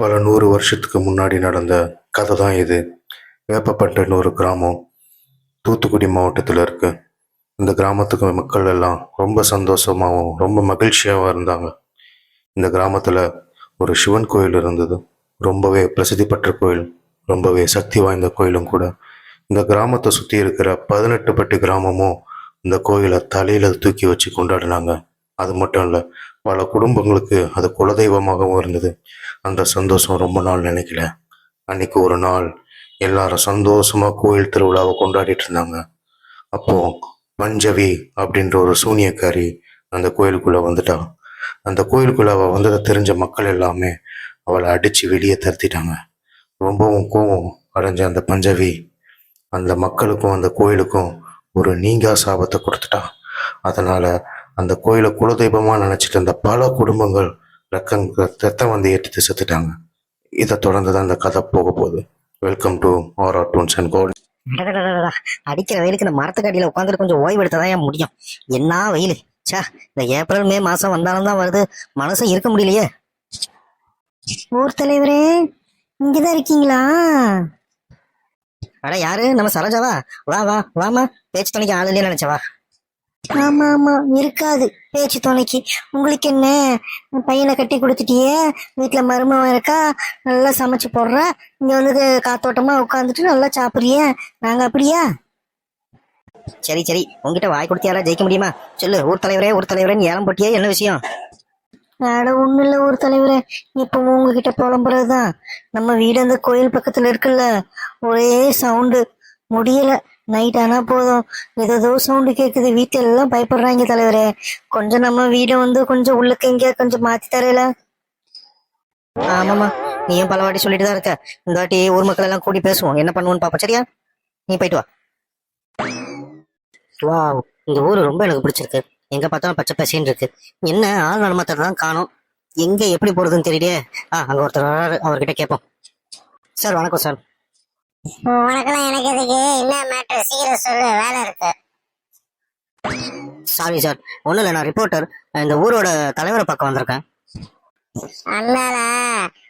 பல நூறு வருஷத்துக்கு முன்னாடி நடந்த கதை தான் இது. வேப்பப்பட்டுன்னு ஒரு கிராமம் தூத்துக்குடி மாவட்டத்தில் இருக்கு. இந்த கிராமத்துக்கு மக்கள் எல்லாம் ரொம்ப சந்தோஷமாகவும் ரொம்ப மகிழ்ச்சியாகவும் இருந்தாங்க. இந்த கிராமத்தில் ஒரு சிவன் கோயில் இருந்தது. ரொம்பவே பிரசித்தி பெற்ற கோயில் ரொம்பவே சக்தி வாய்ந்த கோயிலும் கூட. இந்த கிராமத்தை சுற்றி இருக்கிற பதினெட்டு பட்டி கிராமமும் இந்த கோயிலை தலையில் தூக்கி வச்சு கொண்டாடினாங்க. அது மட்டும் இல்லை பல குடும்பங்களுக்கு அது குலதெய்வமாகவும் இருந்தது. அந்த சந்தோஷம் ரொம்ப நாள் நினைக்கல. அன்னைக்கு ஒரு நாள் எல்லாரும் சந்தோஷமா கோயில் திருவிழாவை கொண்டாடிட்டு இருந்தாங்க. அப்போ பஞ்சவி அப்படின்ற ஒரு சூனியக்காரி அந்த கோயிலுக்குள்ள வந்துட்டா. அந்த கோயிலுக்குள்ள அவள் வந்ததை தெரிஞ்ச மக்கள் எல்லாமே அவளை அடிச்சு வெளியே தருத்திட்டாங்க ரொம்பவும் கோவம் அடைஞ்ச அந்த பஞ்சவி அந்த மக்களுக்கும் அந்த கோயிலுக்கும் ஒரு நீங்கா சாபத்தை கொடுத்துட்டா. அதனால அந்த கோயிலை குலதெய்வமாக நினச்சிட்டு இருந்த பல குடும்பங்கள் ரத்தம் ரத்தம் வந்து ஏற்றிட்டு செத்துட்டாங்க. இதை தொடர்ந்து தான் இந்த கதை போக போகுது. Welcome to R toons and gold அடிக்கிற வெயிலுக்கு இந்த மரத்துக்கடியில் உட்காந்துட்டு கொஞ்சம் ஓய்வு எடுத்ததான் ஏன் முடியும். என்ன வெயில்? ச்சே இந்த ஏப்ரல் மே மாசம் வந்தாலும் தான் வருது. மனசும் இருக்க முடியலையே. ஊர் தலைவரே இங்கதான் இருக்கீங்களா? அட யாரு? நம்ம சரோஜாவா? வா வா வாமா பேச்சு துணைக்கு ஆள் இல்லையே நினைச்சவா ஆமா ஆமா இருக்காது. பேச்சு துணைக்கு. உங்களுக்கு என்ன? பையனை கட்டி கொடுத்துட்டியே? வீட்டுல மருமவன் இருக்கா? நல்லா சமைச்சு போடுற? இங்க வந்து காத்தோட்டமா உட்காந்துட்டு நல்லா சாப்பிடுறிய? நாங்க அப்படியா? சரி சரி. உங்ககிட்ட வாய் கொடுத்தியாரா ஜெயிக்க முடியுமா? சொல்லு ஊர் தலைவரே ஊர் தலைவரேன்னு ஏலம் போட்டியே என்ன விஷயம்? அட ஒண்ணு இல்ல ஊர் தலைவரே. இப்போ உங்ககிட்ட புலம்புறதுதான். நம்ம வீடு அந்த கோயில் பக்கத்துல இருக்குல்ல. ஒரே சவுண்டு முடியல. நைட் ஆனா போதும். ஏதோ சவுண்டு கேக்குது. வீட்டுல எல்லாம் பயப்படுறாங்க தலைவரே. கொஞ்சம் நம்ம வீடை வந்து கொஞ்சம் உள்ளுக்கு எங்கேயா கொஞ்சம் மாத்தி தரையில ஆமாமா நீயும் பல வாட்டி சொல்லிட்டு தான் இருக்க. இந்த வாட்டி ஊர் மக்கள் எல்லாம் கூடி பேசுவோம். என்ன பண்ணுவோன்னு பாப்பா சரியா? நீ போயிட்டு வா. வாவ் இந்த ஊர் ரொம்ப எனக்கு பிடிச்சிருக்கு. எங்க பார்த்தாலும் பச்சை பசேன்னு இருக்கு. என்ன ஆள் நடமாட்டத்தை தான் காணும். எங்க எப்படி போறதுன்னு தெரியலையே. ஆ அங்க ஒருத்தர் அவர்கிட்ட கேட்போம். சார் வணக்கம் சார். உனக்கெல்லாம் எனக்கு எதுக்கு? என்ன மேட்ரு சீக்கிரம் சொல்லு. வேலை இருக்கு. சாரி சார் ஒன்றும் இல்லை நான் ரிப்போர்ட்டர் இந்த ஊரோட தலைவரை பார்க்க வந்திருக்கேன். அதனால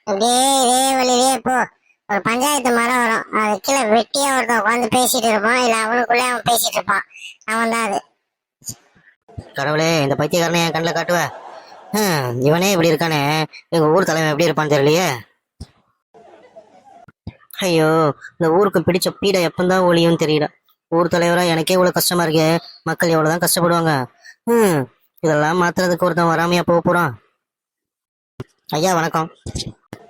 அப்படியே இதே வழியிலே போ. ஒரு பஞ்சாயத்து மரம் வரும். அது கீழே வெட்டியா ஒருத்தன் உட்காந்து பேசிட்டு இருப்பான். இல்ல அவனுக்குள்ளே அவன் பேசிட்டு இருப்பான். அவன் தான் அது. கடவுளே இந்த பைத்தியக்காரனை என் கண்ணில் காட்டுவ. ஹம், இவனே இப்படி இருக்கானே. எங்க ஊர் தலைவன் எப்படி இருப்பான்னு தெரியலையே. ஐயோ இந்த ஊருக்கு பிடிச்ச பீடை எப்பந்தான் ஒழியும்னு தெரியல. ஊர் தலைவரா எனக்கே இவ்வளவு கஷ்டமா இருக்கே. மக்கள் எவ்வளவுதான் கஷ்டப்படுவாங்க? ம் இதெல்லாம் மாத்துறதுக்கு ஒருத்தன் வராமையா போக போறான். ஐயா வணக்கம்.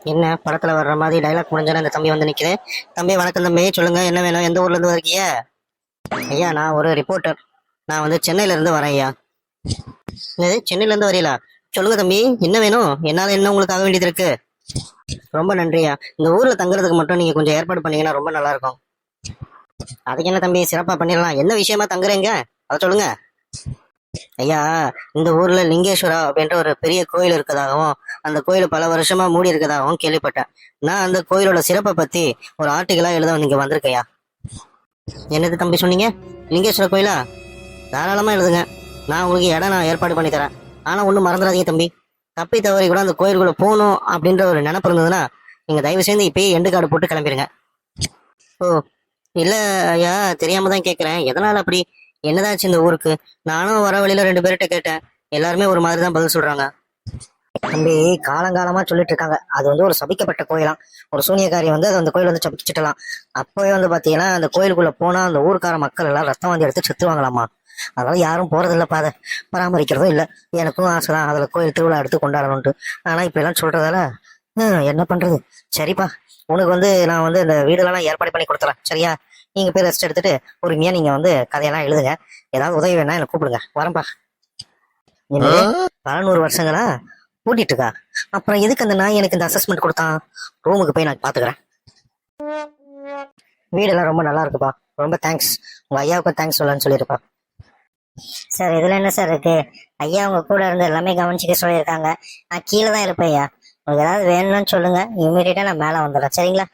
என்ன படத்துல வர்ற மாதிரி டைலாக் முடிஞ்சாலும் இந்த தம்பி வந்து நிக்கிறேன் தம்பி வணக்கம் தம்பி. சொல்லுங்க என்ன வேணும்? எந்த ஊர்ல இருந்து வரீங்க ஐயா நான் ஒரு ரிப்போர்ட்டர் நான் வந்து சென்னையில இருந்து வரேன் ஐயா. என்னது சென்னையில இருந்து வரீங்களா? சொல்லுங்க தம்பி என்ன வேணும்? என்னால என்ன உங்களுக்கு ஆக வேண்டியது இருக்கு? ரொம்ப நன்றியா. இந்த ஊர்ல தங்குறதுக்கு மட்டும் நீங்க கொஞ்சம் ஏற்பாடு பண்ணீங்கன்னா ரொம்ப நல்லா இருக்கும் அதுக்கு என்ன தம்பி சிறப்பா பண்ணிடலாம். என்ன விஷயமா தங்குறீங்க? அதை சொல்லுங்க. ஐயா இந்த ஊர்ல லிங்கேஸ்வரா அப்படின்ற ஒரு பெரிய கோயில் இருக்கதாகவும் அந்த கோயில் பல வருஷமா மூடி இருக்கதாகவும் கேள்விப்பட்டேன். நான் அந்த கோயிலோட சிறப்பை பத்தி ஒரு ஆர்டிகலா எழுத நீங்க வந்திருக்கையா என்னது தம்பி சொன்னீங்க? லிங்கேஸ்வர கோயிலா? தாராளமா எழுதுங்க. நான் உங்களுக்கு இடம் நான் ஏற்பாடு பண்ணி தரேன். ஆனா ஒன்றும் மறந்துடாதீங்க தம்பி. தப்பி தவறி கூட அந்த கோயிலுக்குள்ள போகணும் அப்படின்ற ஒரு நினப்பு இருந்ததுன்னா நீங்க தயவு செய்து இப்பயே எண்டு கார்டு போட்டு கிளம்பிடுங்க ஓ இல்ல ஐயா தெரியாம தான் கேட்குறேன் எதனால அப்படி? என்னதாச்சு இந்த ஊருக்கு? நானும் வர வழியில ரெண்டு பேர்கிட்ட கேட்டேன். எல்லாருமே ஒரு மாதிரி தான் பதில் சொல்றாங்க. தம்பி காலங்காலமா சொல்லிட்டு இருக்காங்க. அது வந்து ஒரு சபிக்கப்பட்ட கோயிலாம். ஒரு சூனியக்காரி வந்து அது அந்த கோயில் வந்து சபிச்சுட்டலாம். அப்பவே வந்து பாத்தீங்கன்னா அந்த கோயிலுக்குள்ள போனா அந்த ஊருக்கார மக்கள் எல்லாம் ரத்தம் வந்து எடுத்து செத்துவாங்களாமா அதனால யாரும் போறதில்ல பாதை பராமரிக்கிறதும் இல்லை. எனக்கும் ஆசை தான் அதில் கோயில் திருவிழா எடுத்து கொண்டாடணும்ட்டு ஆனால் இப்படி எல்லாம் சொல்றதால ஹம், என்ன பண்றது? சரிப்பா. உனக்கு வந்து நான் வந்து இந்த வீடெல்லாம் ஏற்பாடு பண்ணி கொடுத்துறேன். சரியா? நீங்க போய் ரெஸ்ட் எடுத்துட்டு பொறுமையா நீங்க வந்து கதையெல்லாம் எழுதுங்க. ஏதாவது உதவி வேணா எனக்கு கூப்பிடுங்க. வரேன்ப்பா என்னது? பல நூறு வருஷங்களா? கூட்டிட்டு இருக்கா? அப்புறம் எதுக்கு அந்த நாய் எனக்கு இந்த அசஸ்மெண்ட் கொடுத்தான்? ரூமுக்கு போய் நான் பாத்துக்கிறேன். வீடெல்லாம் ரொம்ப நல்லா இருக்குப்பா. ரொம்ப தேங்க்ஸ் உங்க ஐயாவுக்கும் தேங்க்ஸ் சொல்லலாம்னு சொல்லியிருப்பா. சார் இதுல என்ன சார் இருக்கு? ஐயா உங்க கூட இருந்து எல்லாமே கவனிச்சுக்க சொல்லியிருக்காங்க. நான் கீழே தான் இருப்பேன் ஐயா. உங்களுக்கு ஏதாவது வேணும்னு சொல்லுங்க. இமீடியட்டா நான் மேலே வந்துடுறேன். சரிங்களா?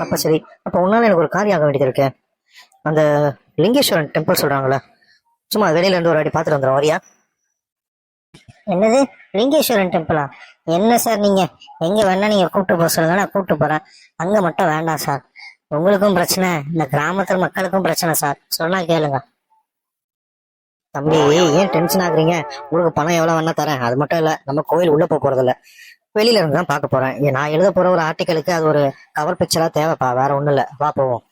அப்ப சரி. அப்ப உன்னால எனக்கு ஒரு காரியம் ஆக வேண்டியது இருக்கு அந்த லிங்கேஸ்வரன் டெம்பிள் சொல்றாங்களே சும்மா வெளியில இருந்து ஒரு வாட்டி பார்த்துட்டு வந்துடும் வரியா? என்னது? லிங்கேஸ்வரன் டெம்பிளா என்ன சார் நீங்க? எங்க வேணா நீங்க கூப்பிட்டு போக சொல்லுங்க. நான் கூப்பிட்டு போறேன். அங்க மட்டும் வேண்டாம் சார். உங்களுக்கும் பிரச்சனை. இந்த கிராமத்து மக்களுக்கும் பிரச்சனை சார். சொன்னா கேளுங்க. தம்பி ஏன் டென்ஷன் ஆகுறீங்க? உங்களுக்கு பணம் எவ்வளோ வேணா தரேன். அது மட்டும் இல்லை நம்ம கோயில் உள்ளே போக போகிறதில்ல வெளியில இருந்து தான் பார்க்க போறேன். நான் எழுத போற ஒரு ஆர்டிக்கலுக்கு அது ஒரு கவர் பிக்சரா தேவைப்பா. வேற ஒன்றும் இல்லை. வா போவோம்.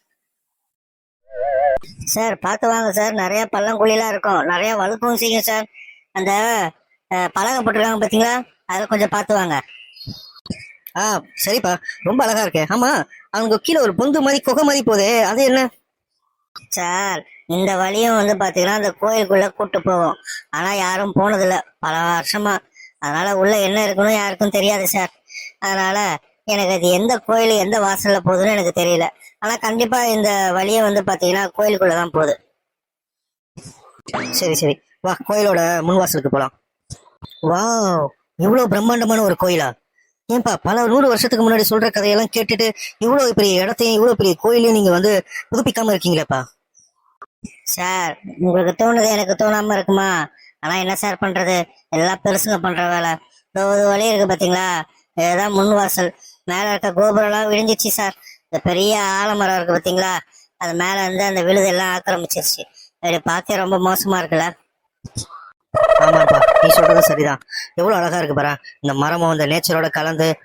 சார் பார்த்து வாங்க சார் நிறைய பள்ளங்குழிலாம் இருக்கும். நிறைய வழுக்கும் செய்யும் சார் அந்த பழங்க போட்டுருக்காங்க போட்டிருக்காங்க பாத்தீங்களா? அதை கொஞ்சம் பார்த்து வாங்க. ஆ சரிப்பா. ரொம்ப அழகா இருக்கு. ஆமா அவங்க கீழே ஒரு பொந்து மாதிரி குகை மாதிரி போதே. அது என்ன? சார் இந்த வழியும் வந்து பாத்தீங்கன்னா அந்த கோயிலுக்குள்ள கூட்டு போவோம். ஆனா யாரும் போனதில்ல. பல வருஷமா. அதனால உள்ள என்ன இருக்குன்னு யாருக்கும் தெரியாது சார் அதனால எனக்கு அது எந்த கோயில் எந்த வாசல்ல போகுதுன்னு எனக்கு தெரியல. ஆனா கண்டிப்பா இந்த வழியை வந்து பாத்தீங்கன்னா கோயிலுக்குள்ளதான் போகுது. சரி சரி. வா கோயிலோட முன் வாசலுக்கு போலாம். வாவ்! இவ்வளவு பிரம்மாண்டமான ஒரு கோயிலா? ஏன்பா பல நூறு வருஷத்துக்கு முன்னாடி சொல்ற கதையெல்லாம் கேட்டுட்டு இவ்வளவு பெரிய இடத்தையும் இவ்வளவு பெரிய கோயிலையும் நீங்க வந்து புதுப்பிக்காம இருக்கீங்களேப்பா? சார் உங்களுக்கு தோணுது எனக்கு தோணாம இருக்குமா? ஆனா என்ன சார் பண்றது? எல்லாம் பெருசுங்க பண்ற வேலை. ஒரு வழி இருக்கு பாத்தீங்களா? இதுதான் முன் வாசல். மேல இருக்க கோபுரம் எல்லாம் விழிஞ்சிச்சு சார். இந்த பெரிய ஆலமரம் இருக்கு பாத்தீங்களா? அது மேல இருந்து அந்த விழுது எல்லாம் ஆக்கிரமிச்சிருச்சு. அப்படி பார்க்க ரொம்ப மோசமா இருக்குல்ல ஆமாப்பா நீ சொல்றது சரிதான். எவ்வளவு அழகா இருக்கு பாரு. இந்த மரமும் இந்த நேச்சரோட கலந்து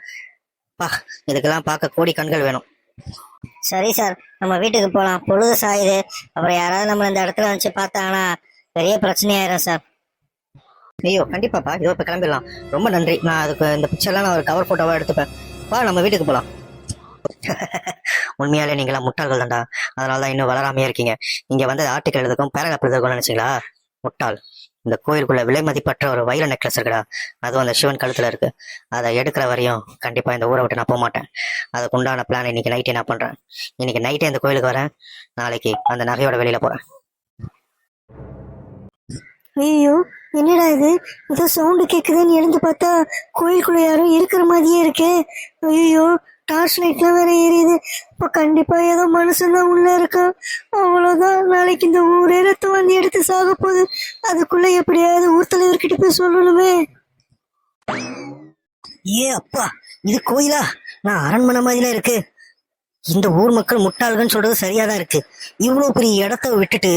பா இதுக்கெல்லாம் பார்க்க கோடி கண்கள் வேணும். சரி சார் நம்ம வீட்டுக்கு போலாம். பொழுது சாயுது. அப்புறம் யாராவது நம்ம இந்த இடத்துல வச்சு பார்த்தாங்கன்னா பெரிய பிரச்சனையாயிரும் சார். ஐயோ கண்டிப்பாப்பா. இதோ இப்போ கிளம்பிடலாம். ரொம்ப நன்றி. நான் அதுக்கு இந்த பிக்சர்லாம் நான் ஒரு கவர் ஃபோட்டோவாக எடுத்துப்பேன். வா நம்ம வீட்டுக்கு போகலாம் உண்மையாலே நீங்களா முட்டாள்கள் தான்டா அதனால தான் இன்னும் வளராமையே இருக்கீங்க. இங்க வந்து ஆர்டிக்கல் எழுதுக்கும் பேராகிராஃப் எழுதுக்கும் நினச்சிங்களா? முட்டாள். இந்த கோயிலுக்குள்ள விலை மதிப்பற்ற ஒரு வைர நெக்லஸ் இருக்குடா. அதுவும் அந்த சிவன் கழுத்துல இருக்கு. அதை எடுக்கிற வரையும் கண்டிப்பா இந்த ஊரை விட்டு நான் போக மாட்டேன் அதுக்கு உண்டான பிளான் இன்னைக்கு நைட்டே நான் பண்றேன். இன்னைக்கு நைட்டே இந்த கோயிலுக்கு வரேன். நாளைக்கு அந்த நகையோட வெளியில போறேன். ஐயோ என்னடா இது? ஏதோ சவுண்டு கேக்குதுன்னு எழுந்து பார்த்தா கோயிலுக்குள்ள யாரும் இருக்கிற மாதிரியே இருக்கு. ஐயோ டார்ச் லைட்லாம் வேற எரியுது. இப்போ கண்டிப்பா ஏதோ மனுஷன்தான் உள்ள இருக்கான் அவ்வளவுதான். நாளைக்கு இந்த ஊரே ரத்தம் வந்து எடுத்து சாக போகுது. அதுக்குள்ள எப்படியாவது ஊர் தலைவர்கிட்ட போய் சொல்லணுமே. ஏ அப்பா இது கோயிலா? நான் அரண்மனை மாதிரிலாம் இருக்கு. இந்த ஊர் மக்கள் முட்டாள்கன்னு சொல்றது சரியாதான் இருக்கு. இவ்வளவு பெரிய இடத்த விட்டுட்டு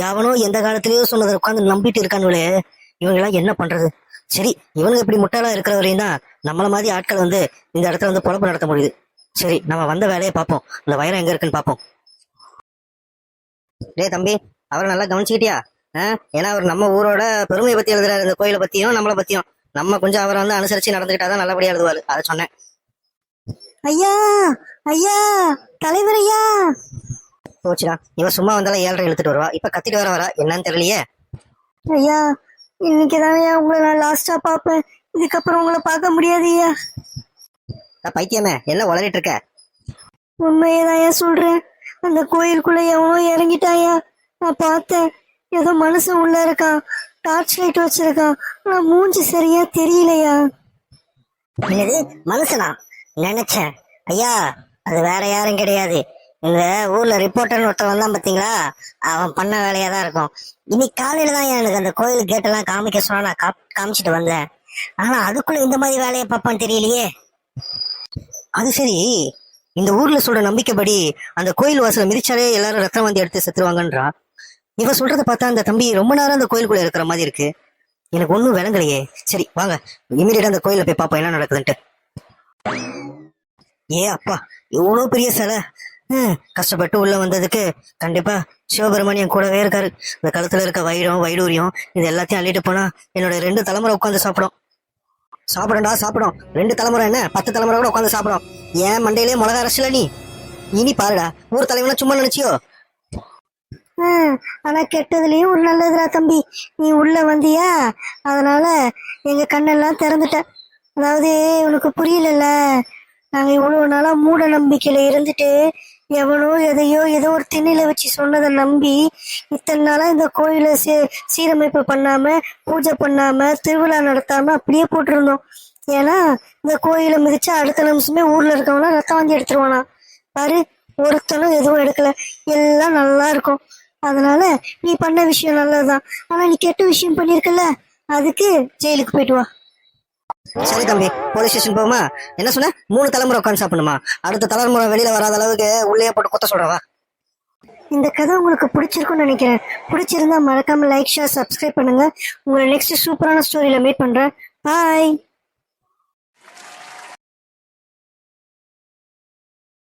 யாவனோ எந்த காலத்திலயோ சொன்னதை உட்காந்து நம்பிட்டு இருக்கானுங்களே. இவங்கெல்லாம் என்ன பண்றது? சரி இவனுங்க இப்படி முட்டாளா இருக்கிற வரையும் தான் நம்மள மாதிரி ஆட்கள் வந்து இந்த இடத்துல வந்து பொழப்பு நடத்த முடியுது. சரி நம்ம வந்த வேலையை பார்ப்போம். இந்த வைரம் எங்க இருக்குன்னு பார்ப்போம். டேய் தம்பி அவரை நல்லா கவனிச்சுக்கிட்டியா? ஏன்னா அவர் நம்ம ஊரோட பெருமையை பத்தி எழுதுறாரு இந்த கோயிலை பத்தியும் நம்மளை பத்தியும். நம்ம கொஞ்சம் அவரை வந்து அனுசரிச்சு நடந்துக்கிட்டாதான் நல்லபடியா எழுதுவாரு. அதை சொன்னேன். ஐயா ஐயா தலைவர் ஐயா. போச்சுடா. இவ சும்மா வந்தாலும் ஏழரை இழுத்துட்டு வருவா. இப்ப கத்திட்டு வர வரா. என்னன்னு தெரியலையே. ஐயா இன்னைக்கு உங்களை நான் லாஸ்டா பார்ப்பேன். இதுக்கப்புறம் உங்களை பார்க்க முடியாது ஐயா. அஹ் பைத்தியமே என்ன உளறிட்டு இருக்க? உண்மையதாயா சொல்றேன். அந்த கோயிலுக்குள்ள எவனோ இறங்கிட்டாயா நான் பார்த்தேன். ஏதோ மனுஷன் உள்ள இருக்கான் டார்ச் லைட் வச்சிருக்கான் ஆனா மூஞ்சி சரியா தெரியலையா என்னது? மனுஷனா? நினைச்சேன். ஐயா அது வேற யாரும் கிடையாது. இந்த ஊர்ல ரிப்போர்ட்டர் ஒருத்தர் வந்தான் பாத்தீங்களா? அவன் பண்ண வேலையா தான் இருக்கும். இன்னைக்கு காலையில தான் எனக்கு அந்த கோயில் கேட்டெல்லாம் காமிக்க சொன்னா நான் காமிச்சிட்டு வந்தேன். ஆனா அதுக்குள்ள இந்த மாதிரி வேலையை பார்ப்பான்னு தெரியலையே. அது சரி இந்த ஊர்ல சொல்ற நம்பிக்கைப்படி அந்த கோயில் வாசல மிதிச்சாலே எல்லாரும் ரத்தம் வந்து எடுத்து செத்துருவாங்கன்றா இவ சொல்றத பார்த்தா அந்த தம்பி ரொம்ப நேரம் அந்த கோயிலுக்குள்ள இருக்கிற மாதிரி இருக்கு. எனக்கு ஒண்ணும் விளங்கலையே. சரி வாங்க. இமீடியட்டா அந்த கோயில போய் பார்ப்போம் என்ன நடக்குதுன்ட்டு. ஏ அப்பா இவ்வளவு பெரிய சிலை. கஷ்டப்பட்டு உள்ள வந்ததுக்கு கண்டிப்பா சிவபெருமானியம் கூடவே இருக்காரு. இந்த கழுத்துல இருக்க வைரம் வைடூரியம் இது எல்லாத்தையும் அள்ளிட்டு போனா என்னோட ரெண்டு தலைமுறை உட்காந்து சாப்பிடும். சாப்பிடண்டா சாப்பிடும். ரெண்டு தலைமுறை என்ன? பத்து தலைமுறை கூட உட்காந்து சாப்பிடும். ஏன் மண்டையிலே மிளகா அரசியல நீ? இனி பாருடா ஊர் தலைவனா சும்மா நினைச்சியோ? ஆனா கெட்டதுலயும் ஒரு நல்லதுடா தம்பி. நீ உள்ள வந்தியா? அதனால எங்க கண்ணெல்லாம் திறந்துட்ட. அதாவது உனக்கு புரியலல்ல? நாங்க இவ்வளவு நாளா மூட நம்பிக்கையில இருந்துட்டு எவனோ எதையோ ஏதோ ஒரு திண்ணையில வச்சு சொன்னதை நம்பி இத்தனை நாளா இந்த கோயிலை சீ சீரமைப்பு பண்ணாம பூஜை பண்ணாம திருவிழா நடத்தாம அப்படியே போட்டிருந்தோம். ஏன்னா இந்த கோயிலை மிதிச்சா அடுத்த நிமிஷமே ஊர்ல இருக்கவனா ரத்தம் வாங்கி எடுத்துருவானா? பாரு ஒருத்தனும் எதுவும் எடுக்கல. எல்லாம் நல்லா இருக்கும். அதனால நீ பண்ண விஷயம் நல்லதுதான். ஆனா நீ கெட்ட விஷயம் பண்ணிருக்கல அதுக்கு ஜெயிலுக்கு போயிட்டு வா. சரி தம்பி போலீஸ் ஸ்டேஷன் போமா என்ன சொன்ன? மூணு தலைமுறை உட்காந்து சாப்பிடணுமா? அடுத்த தலைமுறை வெளியில வராத அளவுக்கு உள்ளே போட்டு குத்த சொல்றவா? இந்த கதை உங்களுக்கு பிடிச்சிருக்கும்னு நினைக்கிறேன். பிடிச்சிருந்தா மறக்காம லைக் ஷேர் சப்ஸ்கிரைப் பண்ணுங்க. உங்களை நெக்ஸ்ட் சூப்பரான ஸ்டோரியில மீட் பண்றேன். பாய்